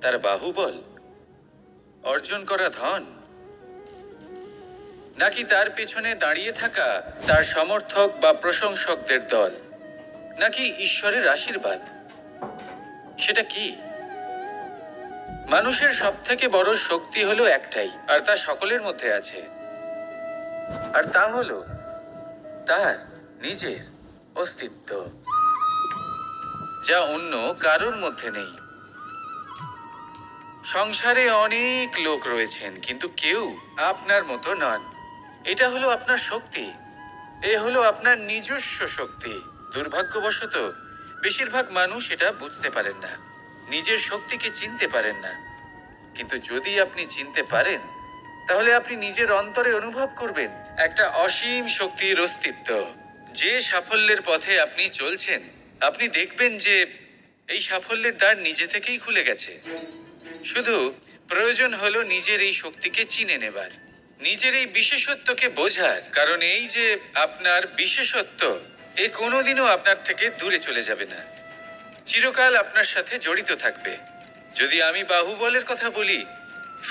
তার বাহুবল অর্জন করা ধন। নাকি তার পেছনে দাঁড়িয়ে থাকা তার সমর্থক বা প্রশংসকদের দল? নাকি ঈশ্বরের আশীর্বাদ? সেটা কি? মানুষের সব থেকে বড় শক্তি হলো একটাই, আর তা সকলের মধ্যে আছে। আর তা হলো তার নিজের অস্তিত্ব। যা অন্য কারোর মধ্যে নেই। সংসারে অনেক লোক রয়েছেন, কিন্তু কেউ আপনার মতো নন। এটা হলো আপনার শক্তি। এ হলো আপনার নিজস্ব শক্তি। দুর্ভাগ্যবশত, বেশিরভাগ মানুষ এটা বুঝতে পারেন না। নিজের শক্তিকে চিনতে পারেন না। কিন্তু যদি আপনি চিনতে পারেন, তাহলে আপনি নিজের অন্তরে অনুভব করবেন একটা অসীম শক্তির অস্তিত্ব। যে সাফল্যের পথে আপনি চলছেন আপনি দেখবেন যে এই সাফল্যের দ্বার নিজে থেকেই খুলে গেছে। শুধু প্রয়োজন হলো নিজের এই শক্তিকে চিনে নেবার, নিজের এই বিশেষত্বকে বোঝার। কারণ এই যে আপনার বিশেষত্ব, এ কোনোদিনও আপনার থেকে দূরে চলে যাবে না। চিরকাল আপনার সাথে জড়িত থাকবে। যদি আমি বাহুবলের কথা বলি,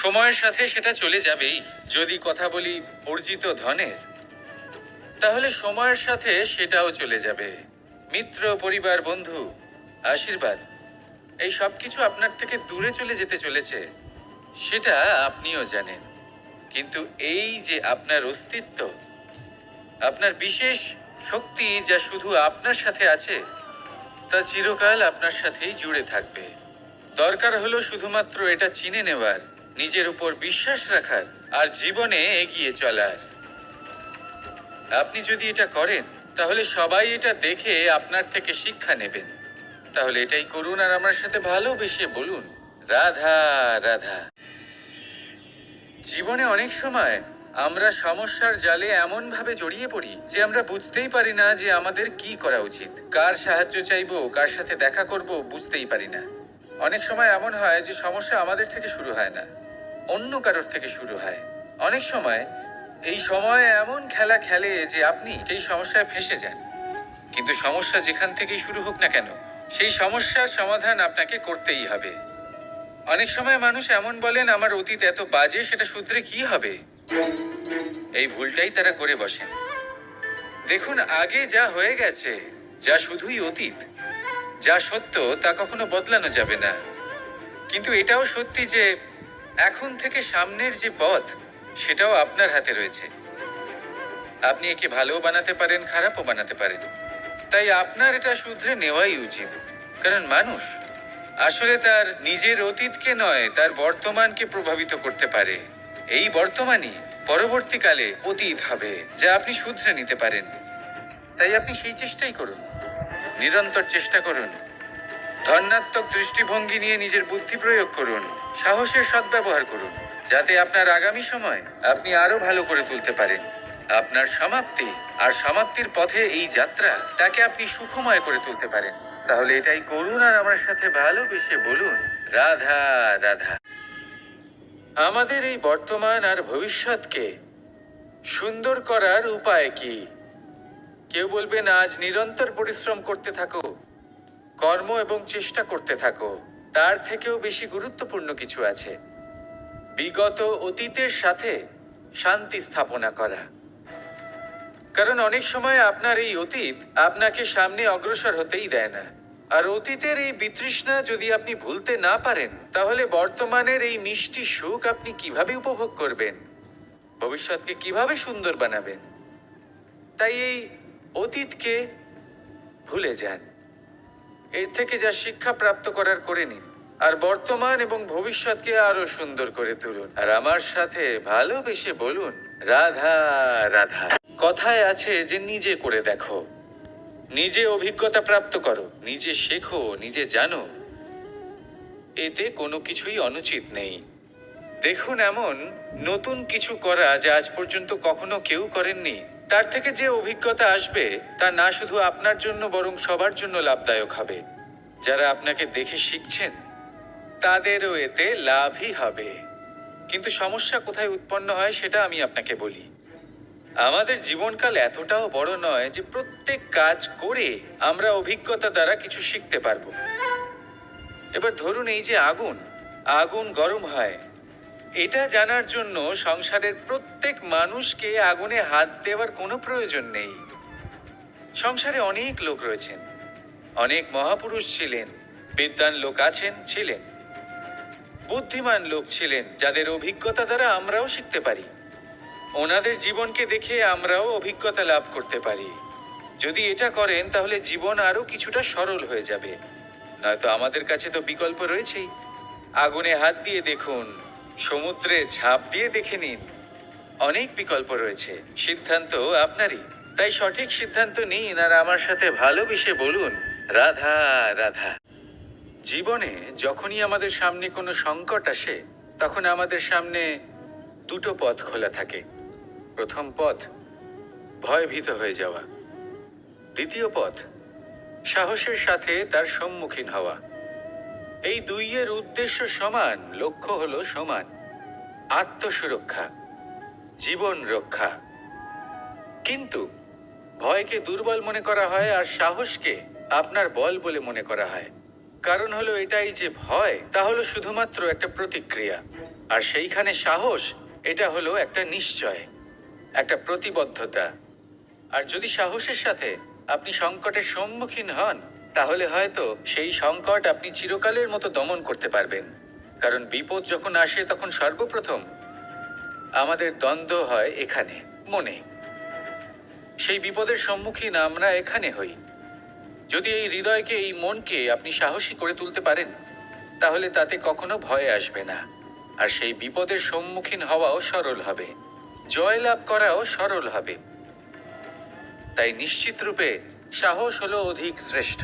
সময়ের সাথে সেটা চলে যাবেই। যদি কথা বলি অর্জিত ধনের, তাহলে সময়ের সাথে সেটাও চলে যাবে। মিত্র পরিবার, বন্ধু, আশীর্বাদ, এই সব কিছু আপনার থেকে দূরে চলে যেতে চলেছে, সেটা আপনিও জানেন। কিন্তু এই যে আপনার অস্তিত্ব, আপনার বিশেষ শক্তি যা শুধু আপনার সাথে আছে, তা চিরকাল আপনার সাথেই জুড়ে থাকবে। দরকার হলো শুধুমাত্র এটা চিনে নেওয়ার, নিজের উপর বিশ্বাস রাখার, আর জীবনে এগিয়ে চলার। আপনি যদি এটা করেন তাহলে সবাই এটা দেখে আপনার থেকে শিক্ষা নেবেন। তাহলে এটাই করুন আর আমার সাথে ভালোবেসে বলুন। রাধা রাধা। জীবনে অনেক সময় আমরা সমস্যার জালে এমন ভাবে জড়িয়ে পড়ি যে আমরা বুঝতেই পারি না যে আমাদের কি করা উচিত। কার সাহায্য চাইব, কার সাথে দেখা করব বুঝতেই পারি না। অনেক সময় এমন হয় যে সমস্যা আমাদের থেকে শুরু হয় না, অন্য কারোর থেকে শুরু হয়। অনেক সময় এই সময় এমন খেলা খেলে যে আপনি সেই সমস্যায় ফেসে যান। কিন্তু সমস্যা যেখান থেকেই শুরু হোক না কেন, সেই সমস্যার সমাধান আপনাকে করতেই হবে। অনেক সময় মানুষ এমন বলেন, আমার অতীত এত বাজে, সেটা শুধরে কি হবে? এই ভুলটাই তারা করে বসেন। দেখুন, আগে যা হয়ে গেছে, যা শুধুই অতীত, যা সত্য, তা কখনো বদলানো যাবে না। কিন্তু এটাও সত্যি যে, এখন থেকে সামনের যে পথ সেটাও আপনার হাতে রয়েছে। আপনি একে ভালোও বানাতে পারেন, খারাপও বানাতে পারেন। তাই আপনার এটা শুধরে নেওয়াই উচিত। কারণ মানুষ আসলে তার নিজের অতীতকে নয়, তার বর্তমানকে প্রভাবিত করতে পারে। এই বর্তমানই পরবর্তীকালে অতীত হবে, যা আপনি শুধরে নিতে পারেন। তাই আপনি সেই চেষ্টাই করুন। নিরন্তর চেষ্টা করুন। ধন্যাত্মক দৃষ্টিভঙ্গি নিয়ে নিজের বুদ্ধি প্রয়োগ করুন। সাহসের সদ্ব্যবহার করুন। যাতে আপনার আগামী সময় আপনি আরও ভালো করে তুলতে পারেন। আপনার সমাপ্তি আর সমাপ্তির পথে এই যাত্রা তাকে আপনি সুখময় করে তুলতে পারেন। তাহলে এটাই করুন আর আমার সাথে ভালোবেসে বলুন, রাধা রাধা। আমাদের এই বর্তমান আর ভবিষ্যৎকে সুন্দর করার উপায় কি? কেউ বলবেন, আজ নিরন্তর পরিশ্রম করতে থাকো, কর্ম এবং চেষ্টা করতে থাকো। তার থেকেও বেশি গুরুত্বপূর্ণ কিছু আছে। বিগত অতীতের সাথে শান্তি স্থাপনা করা। কারণ অনেক সময় আপনার এই অতীত আপনাকে সামনে অগ্রসর হতেই দেয় না। আর অতীতের এই বিতৃষ্ণা যদি আপনি ভুলতে না পারেন, তাহলে বর্তমানের এই মিষ্টি সুখ আপনি কীভাবে উপভোগ করবেন? ভবিষ্যৎকে কীভাবে সুন্দর বানাবেন? তাই এই অতীতকে ভুলে যান। এর থেকে যা শিক্ষা প্রাপ্ত করার করে নিন। আর বর্তমান এবং ভবিষ্যৎকে আরও সুন্দর করে তুলুন। আর আমার সাথে ভালোবেসে বলুন, রাধা রাধা। কথায় আছে যে নিজে করে দেখো। নিজে অভিজ্ঞতা প্রাপ্ত করো, নিজে শেখো, নিজে জানো। এতে কোনো কিছুই অনুচিত নেই। দেখুন এমন নতুন কিছু করা যা আজ পর্যন্ত কখনো কেউ করেননি। তার থেকে যে অভিজ্ঞতা আসবে, তা না শুধু আপনার জন্য, বরং সবার জন্য লাভদায়ক হবে। যারা আপনাকে দেখে শিখছেন তাদেরও এতে লাভই হবে। কিন্তু সমস্যা কোথায় উৎপন্ন হয় সেটা আমি আপনাকে বলি। আমাদের জীবনকাল এতটাও বড় নয় যে প্রত্যেক কাজ করে আমরা অভিজ্ঞতা দ্বারা কিছু শিখতে পারব। এবার ধরুন এই যে আগুন আগুন গরম হয়। এটা জানার জন্য সংসারের প্রত্যেক মানুষকে আগুনে হাত দেওয়ার কোনো প্রয়োজন নেই। সংসারে অনেক লোক রয়েছেন, অনেক মহাপুরুষ ছিলেন, বিদ্বান লোক আছেন, ছিলেন। বুদ্ধিমান লোক ছিলেন, যাদের অভিজ্ঞতা দ্বারা আমরাও শিখতে পারি। ওনাদের জীবনকে দেখে আমরাও অভিজ্ঞতা লাভ করতে পারি। যদি এটা করেন, তাহলে জীবন আরও কিছুটা সরল হয়ে যাবে। নয়তো আমাদের কাছে তো বিকল্প রয়েছেই। আগুনে হাত দিয়ে দেখুন, সমুদ্রে ঝাঁপ দিয়ে দেখে নিন। অনেক বিকল্প রয়েছে, সিদ্ধান্ত আপনারই। তাই সঠিক সিদ্ধান্ত নিন আর আমার সাথে ভালোবেসে বলুন, রাধা রাধা। জীবনে যখনই আমাদের সামনে কোনো সংকট আসে, তখন আমাদের সামনে দুটো পথ খোলা থাকে। প্রথম পথ, ভয়ভীত হয়ে যাওয়া। দ্বিতীয় পথ, সাহসের সাথে তার সম্মুখীন হওয়া। এই দুইয়ের উদ্দেশ্য সমান, লক্ষ্য হলো সমান। আত্মসুরক্ষা, জীবন রক্ষা। কিন্তু ভয়কে দুর্বল মনে করা হয় আর সাহসকে আপনার বল বলে মনে করা হয়। কারণ হলো এটাই যে ভয়, তা হলো শুধুমাত্র একটা প্রতিক্রিয়া। আর সেইখানে সাহস, এটা হলো একটা নিশ্চয়, একটা প্রতিবদ্ধতা। আর যদি সাহসের সাথে আপনি সংকটের সম্মুখীন হন, তাহলে হয়তো সেই সংকট আপনি চিরকালের মতো দমন করতে পারবেন। কারণ বিপদ যখন আসে, তখন সর্বপ্রথম আমাদের দ্বন্দ্ব হয় এখানে, মনে। সেই বিপদের সম্মুখীন আমরা এখানে হই। যদি এই হৃদয়কে, এই মনকে আপনি সাহসী করে তুলতে পারেন, তাহলে তাতে কখনো ভয় আসবে না। আর সেই বিপদের সম্মুখীন হওয়াও সরল হবে। জয়লাভ করাও সরল হবে। তাই নিশ্চিত রূপে সাহস হলো অধিক শ্রেষ্ঠ।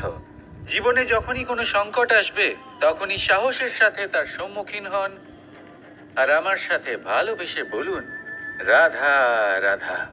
জীবনে যখনই কোনো সংকট আসবে, তখনই সাহসের সাথে তার সম্মুখীন হন। আর আমার সাথে ভালোবেসে বলুন, রাধা রাধা।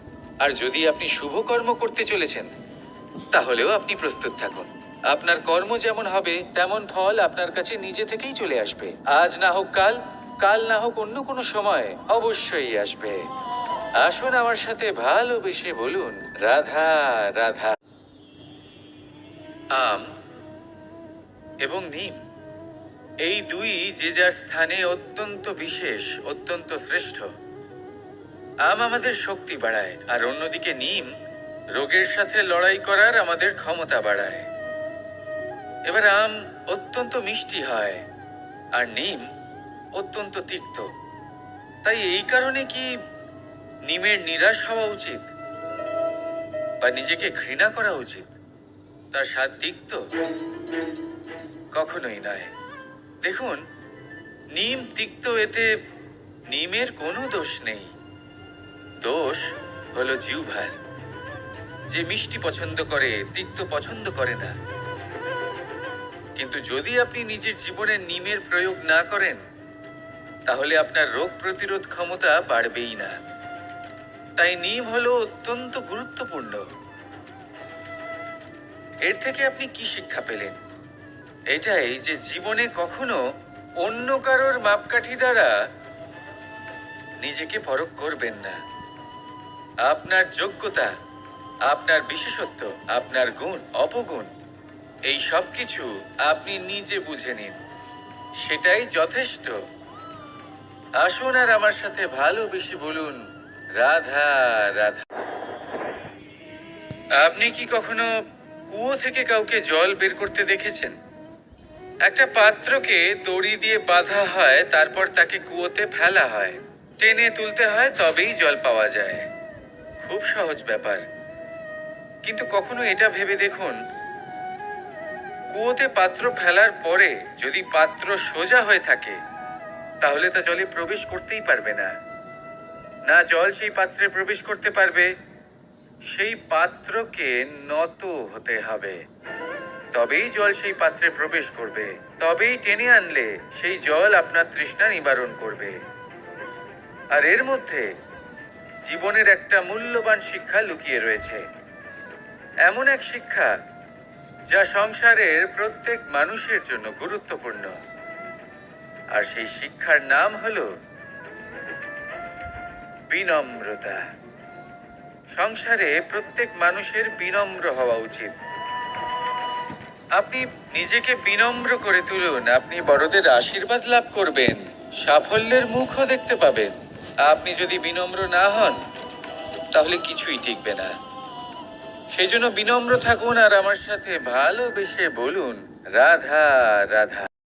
আর যদি আপনি শুভ কর্ম করতে চলেছেন, তাহলেও আপনি প্রস্তুত থাকুন। আপনার কর্ম যেমন হবে, তেমন ফল আপনার কাছে নিজে থেকেই চলে আসবে। আজ না হোক কাল কাল না হোক অন্য কোনো সময় অবশ্যই আসবে। আসুন আমার সাথে ভালোবেসে বলুন, রাধা রাধা। আম এবং নিম, এই দুই যে যার স্থানে অত্যন্ত বিশেষ, অত্যন্ত শ্রেষ্ঠ। আম আমাদের শক্তি বাড়ায়, আর অন্যদিকে নিম রোগের সাথে লড়াই করার আমাদের ক্ষমতা বাড়ায়। এবার আম অত্যন্ত মিষ্টি হয়, আর নিম অত্যন্ত তিক্ত। তাই এই কারণে কি নিমের নিরাশ হওয়া উচিত? বা নিজেকে ঘৃণা করা উচিত? তার স্বাদ তিক্ত? কখনোই নয়। দেখুন, নিম তিক্ত এতে নিমের কোনো দোষ নেই। দোষ হলো জিউভার যে মিষ্টি পছন্দ করে, তিক্ত পছন্দ করে না। কিন্তু যদি আপনি নিজের জীবনে নিমের প্রয়োগ না করেন, তাহলে আপনার রোগ প্রতিরোধ ক্ষমতা বাড়বেই না। তাই নিম হলো অত্যন্ত গুরুত্বপূর্ণ। এর থেকে আপনি কি শিক্ষা পেলেন? এটাই যে জীবনে কখনো অন্য কারোর মাপকাঠি দ্বারা নিজেকে পরখ করবেন না। আপনার যোগ্যতা, আপনার বিশেষত্ব, আপনার গুণ, অপগুণ, এই সব কিছু আপনি নিজে বুঝে নিন। সেটাই যথেষ্ট। আসুন আর আমার সাথে ভালোবেসে বলুন, রাধা রাধা। আপনি কি কখনো কুয়ো থেকে কাউকে জল বের করতে দেখেছেন? একটা পাত্রকে দড়ি দিয়ে বাঁধা হয়, তারপর তাকে কুয়োতে ফেলা হয়। টেনে তুলতে হয়, তবেই জল পাওয়া যায়। খুব সহজ ব্যাপার। কিন্তু কখনো এটা ভেবে দেখুন, কুয়োতে পাত্র ফেলার পরে যদি পাত্র সোজা হয়ে থাকে, তাহলে তা জলে প্রবেশ করতেই পারবে না। না জল সেই পাত্রে প্রবেশ করতে পারবে, সেই পাত্রকে নত হতে হবে। তবেই জল সেই পাত্রে প্রবেশ করবে, তবেই টেনে আনলে সেই জল আপনার তৃষ্ণা নিবারণ করবে। আর এর মধ্যে জীবনের একটা মূল্যবান শিক্ষা লুকিয়ে রয়েছে। এমন এক শিক্ষা যা সংসারের প্রত্যেক মানুষের জন্য গুরুত্বপূর্ণ। আর সেই শিক্ষার নাম হল বিনম্রতা। সংসারে প্রত্যেক মানুষের বিনম্র হওয়া উচিত। আপনি নিজেকে বিনম্র করে তুলুন, আপনি বড়দের আশীর্বাদ লাভ করবেন, সাফল্যের মুখও দেখতে পাবেন। আপনি যদি বিনম্র না হন, তাহলে কিছুই টিকবে না। সেই জন্য বিনম্র থাকুন আর আমার সাথে ভালোবেসে বলুন, রাধা রাধা।